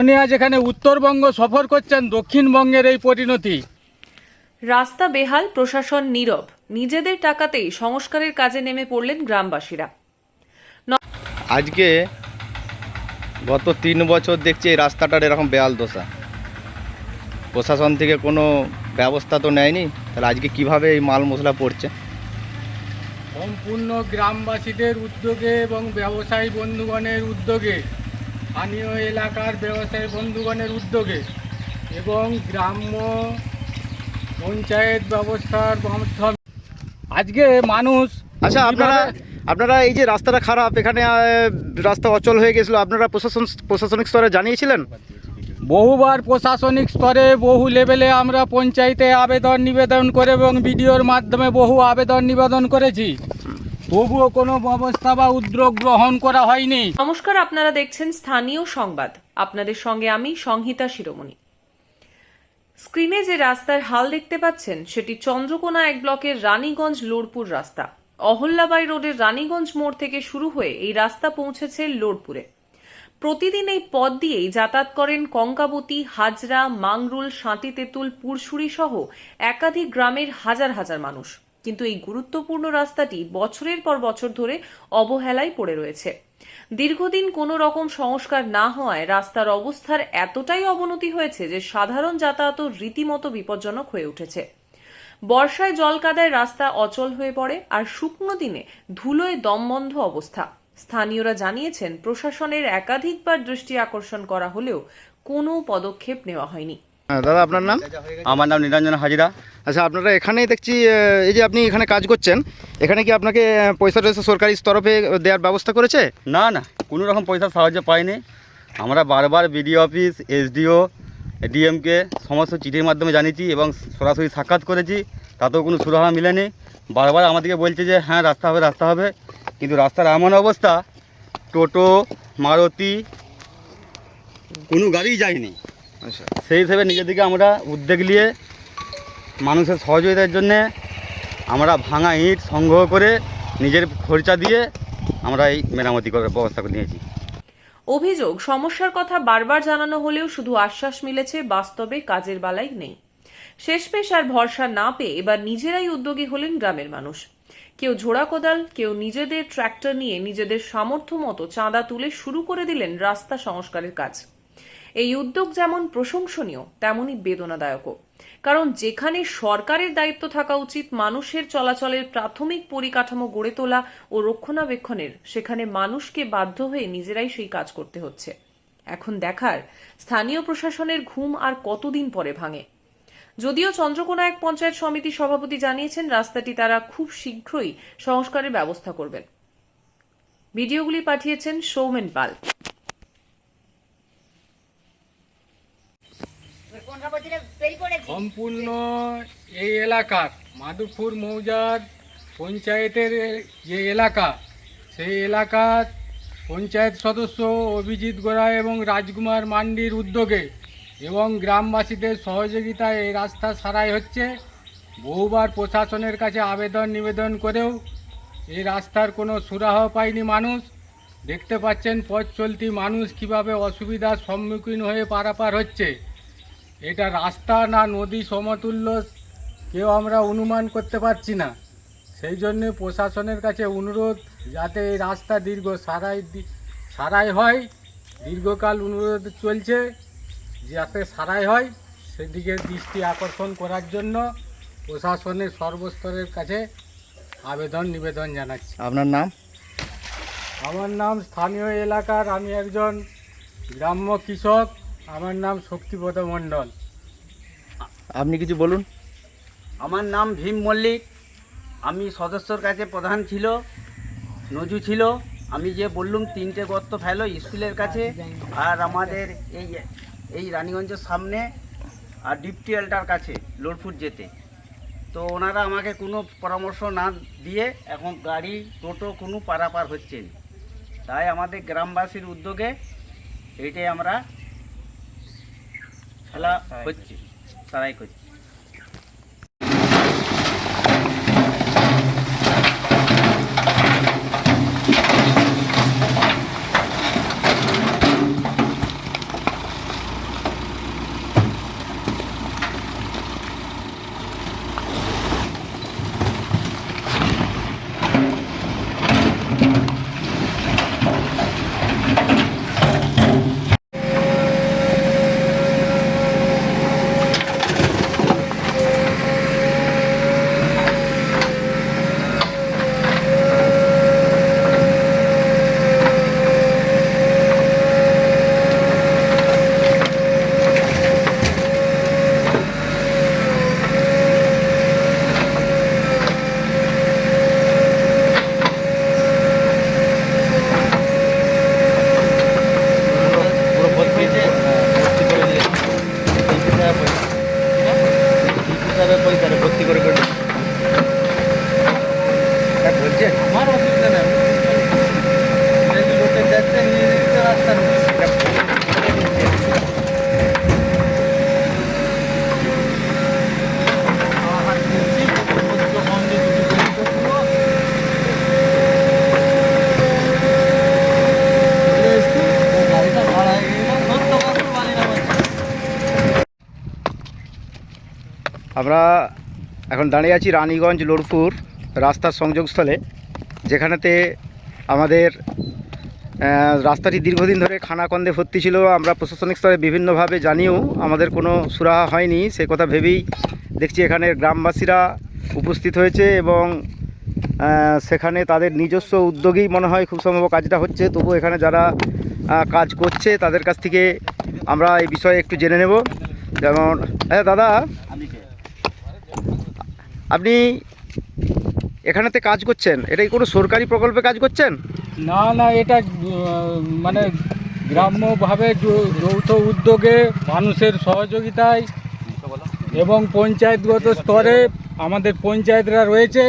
উনি আজ এখানে উত্তরবঙ্গ সফর করছেন দক্ষিণবঙ্গের এই পরিণতি। রাস্তা বেহাল প্রশাসন নীরব। নিজেদের টাকাতেই সংস্কারের কাজে নেমে পড়লেন গ্রামবাসীরা। আজকে গত তিন বছর দেখছি এই রাস্তাটার এরকম বেহাল দশা। প্রশাসন থেকে কোনো ব্যবস্থা তো নেয়নি তাহলে আজকে কীভাবে এই মাল মশলা পড়ছে? সম্পূর্ণ গ্রামবাসীদের উদ্যোগে এবং ব্যবসায়ী বন্ধুগণের উদ্যোগে স্থানীয় এলাকার ব্যবসায়ী বন্ধুগণের উদ্যোগে এবং গ্রাম্য পঞ্চায়েত ব্যবস্থার মাধ্যমে। আজকে মানুষ আচ্ছা আপনারা আপনারা এই যে রাস্তাটা খারাপ এখানে রাস্তা অচল হয়ে গেছিল আপনারা প্রশাসন প্রশাসনিক স্তরে জানিয়েছিলেন? বহুবার প্রশাসনিক স্তরে বহু লেভেলে আমরা পঞ্চায়েতে আবেদন নিবেদন করে এবং বিডিওর মাধ্যমে বহু আবেদন নিবেদন করেছি। তবুও কোনো ব্যবস্থা বা উদ্যোগ গ্রহণ করা হয়নি। নমস্কার, আপনারা দেখছেন স্থানীয় সংবাদ। আপনাদের সঙ্গে আমি সংহিতা শিরোমণি। স্ক্রিনে যে রাস্তার হাল দেখতে পাচ্ছেন, সেটি চন্দ্রকোনা এক ব্লকের রানীগঞ্জ লোরপুর রাস্তা। অহল্যাবাই রোডের রানীগঞ্জ মোড় থেকে শুরু হয়ে এই রাস্তা পৌঁছেছে লোরপুরে। প্রতিদিন এই পথ দিয়েই যাতায়াত করেন কঙ্কাবতী, হাজরা, মাংরুল সাঁতি তেঁতুল সহ একাধিক গ্রামের হাজার হাজার মানুষ। কিন্তু এই গুরুত্বপূর্ণ রাস্তাটি বছরের পর বছর ধরে অবহেলায় পড়ে রয়েছে। দীর্ঘদিন কোনো রকম সংস্কার না হওয়ায় রাস্তার অবস্থার এতটাই অবনতি হয়েছে যে সাধারণ যাতায়াতও রীতিমতো বিপজ্জনক হয়ে উঠেছে। বর্ষায় জল কাদায় রাস্তা অচল হয়ে পড়ে আর শুকনো দিনে ধুলোয় দমবন্ধ অবস্থা। স্থানীয়রা জানিয়েছেন প্রশাসনের একাধিকবার দৃষ্টি আকর্ষণ করা হলেও কোনো পদক্ষেপ নেওয়া হয়নি। হ্যাঁ দাদা আপনার নাম? আমার নাম নিরঞ্জন হাজিরা। আচ্ছা আপনারা এখানেই দেখছি এই যে আপনি এখানে কাজ করছেন এখানে কি আপনাকে পয়সা টয়সা সরকারি তরফে দেওয়ার ব্যবস্থা করেছে? না না কোনো রকম পয়সা সাহায্য পাইনি। আমরা বারবার বিডিও অফিস এসডিও ডিএমকে সমস্ত চিঠির মাধ্যমে জানিয়েছি এবং সরাসরি সাক্ষাৎ করেছি তাতেও কোনো সুরাহা মিলেনি। বারবার আমাদেরকে বলছে যে হ্যাঁ রাস্তা হবে রাস্তা হবে। কিন্তু রাস্তার এমন অবস্থা টোটো মারুতি কোনো গাড়িই যায়নি। আচ্ছা। সেই হিসেবে নিজেদেরকে আমরা উদ্যোগ নিয়ে মানুষের সহযোগিতার জন্যে আমরা ভাঙা ইট সংগ্রহ করে নিজের খরচা দিয়ে আমরা এই মেরামতি করার ব্যবস্থা নিয়েছি। অভিযোগ, সমস্যার কথা বারবার জানানো হলেও শুধু আশ্বাস মিলেছে, বাস্তবে কাজের বালাই নেই। শেষমেশ আর ভরসা না পেয়ে এবার নিজেরাই উদ্যোগী হলেন গ্রামের মানুষ। কেউ ঝোড়া কোদাল, কেউ নিজেদের ট্র্যাক্টর নিয়ে নিজেদের সামর্থ্য মতো চাঁদা তুলে শুরু করে দিলেন রাস্তা সংস্কারের কাজ। এই উদ্যোগ যেমন প্রশংসনীয়, তেমনই বেদনাদায়কও। কারণ যেখানে সরকারের দায়িত্ব থাকা উচিত, মানুষের চলাচলের প্রাথমিক পরিকাঠামো গড়ে তোলা ও রক্ষণাবেক্ষণের, সেখানে মানুষকে বাধ্য হয়ে নিজেরাই সেই কাজ করতে হচ্ছে। এখন দেখার, স্থানীয় প্রশাসনের ঘুম আর কতদিন পরে ভাঙে? যদিও চন্দ্রকোনা এক পঞ্চায়েত সমিতি সভাপতি জানিয়েছেন, রাস্তাটি তারা খুব শীঘ্রই সংস্কারের ব্যবস্থা করবেন। ভিডিওগুলি পাঠিয়েছেন সৌমেন পাল। সম্পূর্ণ এই এলাকার মাধুপুর মৌজার পঞ্চায়েতের যে এলাকা, সেই এলাকার পঞ্চায়েত সদস্য অভিজিৎ গোড়া এবং রাজকুমার মান্ডির উদ্যোগে এবং গ্রামবাসীদের সহযোগিতায় এই রাস্তা সারাই হচ্ছে। বহুবার প্রশাসনের কাছে আবেদন নিবেদন করেও এই রাস্তার কোনো সুরাহ পায়নি মানুষ। দেখতে পাচ্ছেন পথ চলতি মানুষ কীভাবে অসুবিধার সম্মুখীন হয়ে পারাপার হচ্ছে। এটা রাস্তা না নদী সমতুল্য কেউ আমরা অনুমান করতে পারছি না। সেই জন্যে প্রশাসনের কাছে অনুরোধ যাতে এই রাস্তা দীর্ঘ সারাই সারাই হয় দীর্ঘকাল অনুরোধ চলছে যাতে সারাই হয় সেদিকে দৃষ্টি আকর্ষণ করার জন্য প্রশাসনের সর্বস্তরের কাছে আবেদন নিবেদন জানাচ্ছি। আপনার নাম? আমার নাম স্থানীয় এলাকার আমি একজন গ্রাম্য কৃষক। আমার নাম শক্তিপদ মণ্ডল। আপনি কিছু বলুন। আমার নাম ভীম মল্লিক। আমি সদস্যর কাছে প্রধান ছিল নজু ছিল। আমি যে বললুম তিনটে গর্ত ফেলো স্কুলের কাছে আর আমাদের এই এই রানীগঞ্জের সামনে আর ডিপটিএলটার কাছে লোডফুট যেতে। তো ওনারা আমাকে কোনো পরামর্শ না দিয়ে এখন গাড়ি টোটো কোনো পারাপার হচ্ছে না তাই আমাদের গ্রামবাসীর উদ্যোগে এটাই আমরা খেলা হচ্ছে সারাই করছি। আমরা এখন দাঁড়িয়ে আছি রানীগঞ্জ লোরপুর রাস্তার সংযোগস্থলে, যেখানেতে আমাদের রাস্তাটি দীর্ঘদিন ধরে খানাকন্দে ভর্তি ছিল। আমরা প্রশাসনিক স্তরে বিভিন্নভাবে জানিয়েও আমাদের কোনো সুরাহা হয়নি। সে কথা ভেবেই দেখছি এখানে গ্রামবাসীরা উপস্থিত হয়েছে এবং সেখানে তাদের নিজস্ব উদ্যোগেই মনে হয় খুব সম্ভব কাজটা হচ্ছে। তবু এখানে যারা কাজ করছে তাদের কাছ থেকে আমরা এই বিষয়ে একটু জেনে নেব। যেমন হ্যাঁ দাদা? আপনি এখানেতে কাজ করছেন? এটা কোনো সরকারি প্রকল্পে কাজ করছেন? না না, এটা মানে গ্রাম্যভাবে যৌথ উদ্যোগে মানুষের সহযোগিতায় এবং পঞ্চায়েতগত স্তরে আমাদের পঞ্চায়েতরা রয়েছে,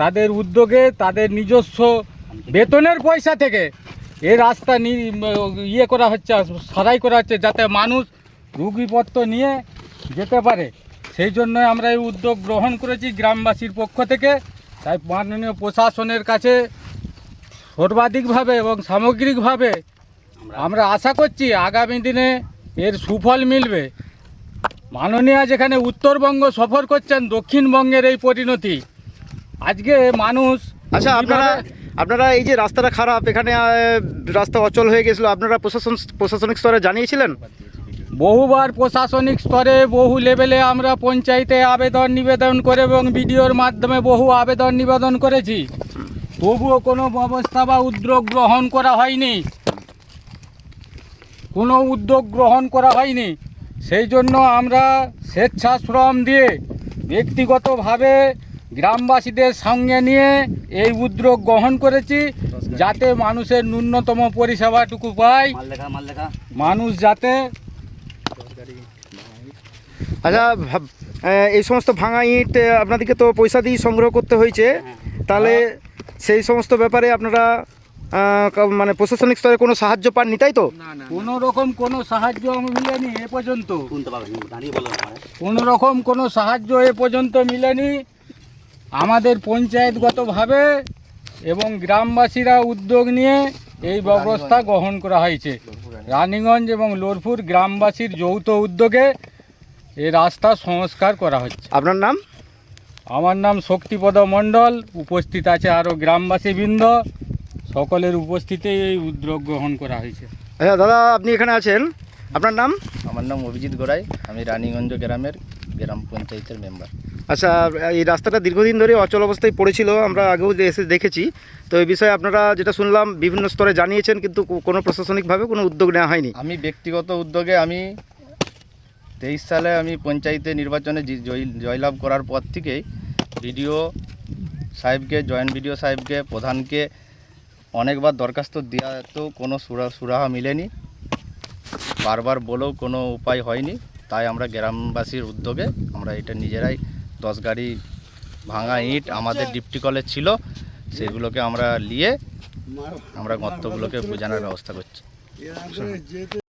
তাদের উদ্যোগে তাদের নিজস্ব বেতনের পয়সা থেকে এ রাস্তা ইয়ে করা হচ্ছে, সারাই করা হচ্ছে, যাতে মানুষ রুগীপত্র নিয়ে যেতে পারে। সেই জন্য আমরা এই উদ্যোগ গ্রহণ করেছি গ্রামবাসীর পক্ষ থেকে। তাই মাননীয় প্রশাসনের কাছে সর্বাধিকভাবে এবং সামগ্রিকভাবে আমরা আশা করছি আগামী দিনে এর সুফল মিলবে। মাননীয় যেখানে উত্তরবঙ্গ সফর করছেন দক্ষিণবঙ্গের এই পরিণতি। আজকে মানুষ আচ্ছা আপনারা আপনারা এই যে রাস্তাটা খারাপ এখানে রাস্তা অচল হয়ে গেছিল আপনারা প্রশাসন প্রশাসনিক স্তরে জানিয়েছিলেন? বহুবার প্রশাসনিক স্তরে বহু লেভেলে আমরা পঞ্চায়েতে আবেদন নিবেদন করে এবং বিডিওর মাধ্যমে বহু আবেদন নিবেদন করেছি। তবুও কোনো ব্যবস্থা বা উদ্যোগ গ্রহণ করা হয়নি। কোনো উদ্যোগ গ্রহণ করা হয়নি। সেই জন্য আমরা স্বেচ্ছাশ্রম দিয়ে ব্যক্তিগতভাবে গ্রামবাসীদের সঙ্গে নিয়ে এই উদ্যোগ গ্রহণ করেছি যাতে মানুষের ন্যূনতম পরিষেবাটুকু পায়। মানুষ যাতে আচ্ছা এই সমস্ত ভাঙা ইট আপনাদেরকে তো পয়সা দিয়ে সংগ্রহ করতে হয়েছে। তাহলে সেই সমস্ত ব্যাপারে আপনারা মানে প্রশাসনিক স্তরে কোনো সাহায্য পাননি তাই তো? কোনো রকম কোনো সাহায্য মিলেনি এ পর্যন্ত। কোনো রকম কোনো সাহায্য এ পর্যন্ত মিলেনি। আমাদের পঞ্চায়েতগতভাবে এবং গ্রামবাসীরা উদ্যোগ নিয়ে এই ব্যবস্থা গ্রহণ করা হয়েছে। রানীগঞ্জ এবং লোরপুর গ্রামবাসীর যৌথ উদ্যোগে এই রাস্তা সংস্কার করা হচ্ছে। আপনার নাম? আমার নাম শক্তিপদ মণ্ডল উপস্থিত আছে আরও গ্রামবাসীবৃন্দ সকলের উপস্থিতি এই উদ্যোগ গ্রহণ করা হয়েছে। হ্যাঁ দাদা আপনি এখানে আছেন? আপনার নাম? আমার নাম অভিজিৎ গোড়াই আমি রানীগঞ্জ গ্রামের গ্রাম পঞ্চায়েতের মেম্বার। আচ্ছা এই রাস্তাটা দীর্ঘদিন ধরে অচল অবস্থায় পড়েছিল, আমরা আগেও এসে দেখেছি। তো এই বিষয়ে আপনারা যেটা শুনলাম, বিভিন্ন স্তরে জানিয়েছেন, কিন্তু কোনো প্রশাসনিকভাবে কোনো উদ্যোগ নেওয়া হয়নি। আমি ব্যক্তিগত উদ্যোগে আমি তেইশ সালে আমি পঞ্চায়েতে নির্বাচনে জয় জয়লাভ করার পর থেকেই বিডিও সাহেবকে, জয়েন্ট বিডিও সাহেবকে, প্রধানকে অনেকবার দরখাস্ত দেওয়া তো কোনো সুরা সুরাহা মিলেনি। বারবার বলেও কোনো উপায় হয়নি। তাই আমরা গ্রামবাসীর উদ্যোগে আমরা এটা নিজেরাই দশ গাড়ি ভাঙা ইট আমাদের ডিপটি কলেজ ছিল, সেগুলোকে আমরা নিয়ে আমরা গর্তগুলোকে বোঝানোর ব্যবস্থা করছি।